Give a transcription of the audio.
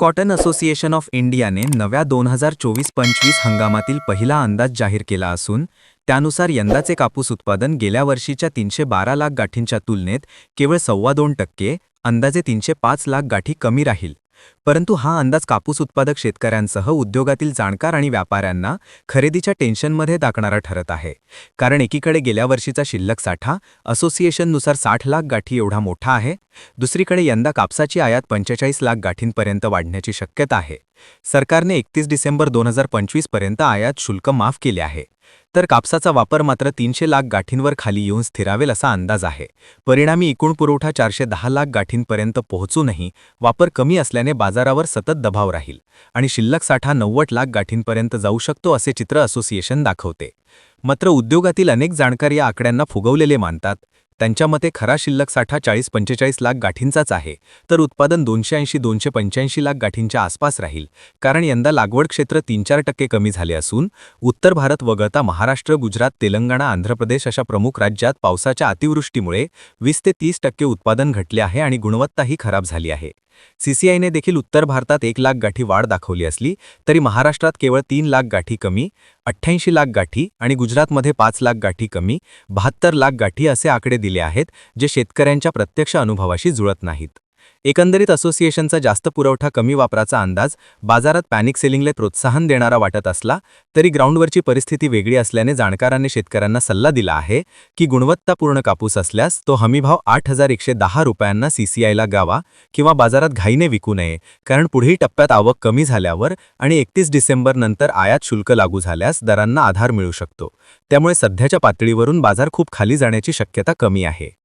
Cotton association of इंडियाने नव्या दोन हजार चोवीस पंचवीस हंगामातील पहिला अंदाज जाहीर केला असून त्यानुसार यंदाचे कापूस उत्पादन गेल्या वर्षीच्या तीनशे बारा लाख गाठींच्या तुलनेत केवळ सव्वा दोन टक्के अंदाजे तीनशे पाच लाख गाठी कमी राहील. परंतु हा अंदाज कापूस उत्पादक शेतकऱ्यांसह उद्योगातील जाणकार आणि व्यापाऱ्यांना खरेदीच्या टेन्शनमध्ये टाकणारा ठरत आहे. कारण एकीकडे गेल्या वर्षीचा शिल्लक साठा असोसिएशननुसार साठ लाख गाठी एवढा मोठा आहे. दुसरीकडे यंदा कापसाची आयात पंचेचाळीस लाख गाठींपर्यंत वाढण्याची शक्यता आहे. सरकारने एकतीस डिसेंबर दोन हजार पंचवीसपर्यंत आयात शुल्क माफ केले आहे. तर कापसाचा वापर मात्र तीनशे लाख गाठींवर खाली येऊन स्थिरावेल असा अंदाज आहे. परिणामी एकूण पुरवठा चारशे दहा लाख गाठींपर्यंत पोहोचूनही वापर कमी असल्याने बाजारावर सतत दबाव राहील आणि शिल्लक साठा नव्वद लाख गाठींपर्यंत जाऊ शकतो असे चित्र असोसिएशन दाखवते. मात्र उद्योगातील अनेक जाणकार या आकड्यांना फुगवलेले मानतात. त्यांच्या मते खरा शिल्लक साठा चाळीस पंचेचाळीस लाख गाठींचाच आहे. तर उत्पादन दोनशे ऐंशी दोनशे पंच्याऐंशी लाख गाठींच्या आसपास राहील. कारण यंदा लागवड क्षेत्र तीन चार टक्के कमी झाले असून उत्तर भारत वगळता महाराष्ट्र गुजरात तेलंगणा आंध्र प्रदेश अशा प्रमुख राज्यात पावसाच्या अतिवृष्टीमुळे वीस ते तीस टक्के उत्पादन घटले आहे आणि गुणवत्ताही खराब झाली आहे. सीसीआयने देखील उत्तर भारतात एक लाख गाठी वाढ दाखवली असली तरी महाराष्ट्रात केवळ तीन लाख गाठी कमी अठ्ठ्याऐंशी लाख गाठी आणि गुजरातमध्ये पाच लाख गाठी कमी बहात्तर लाख गाठी असे आकडे दिले आहेत जे शेतकऱ्यांच्या प्रत्यक्ष अनुभवाशी जुळत नाहीत. एकंदरीत असोसिएशनचा जास्त पुरवठा कमी वापराचा अंदाज बाजारात पॅनिक सेलिंगला प्रोत्साहन देणारा वाटत असला तरी ग्राउंडवरची परिस्थिती वेगळी असल्याने जाणकारांनी शेतकऱ्यांना सल्ला दिला आहे की गुणवत्तापूर्ण कापूस असल्यास तो हमीभाव आठ हजार एकशे दहा रुपयांना सीसीआयला गावा किंवा बाजारात घाईने विकू नये कारण पुढील टप्प्यात आवक कमी झाल्यावर आणि एकतीस डिसेंबर नंतर आयात शुल्क लागू झाल्यास दरांना आधार मिळू शकतो. त्यामुळे सध्याच्या पातळीवरून बाजार खूप खाली जाण्याची शक्यता कमी आहे.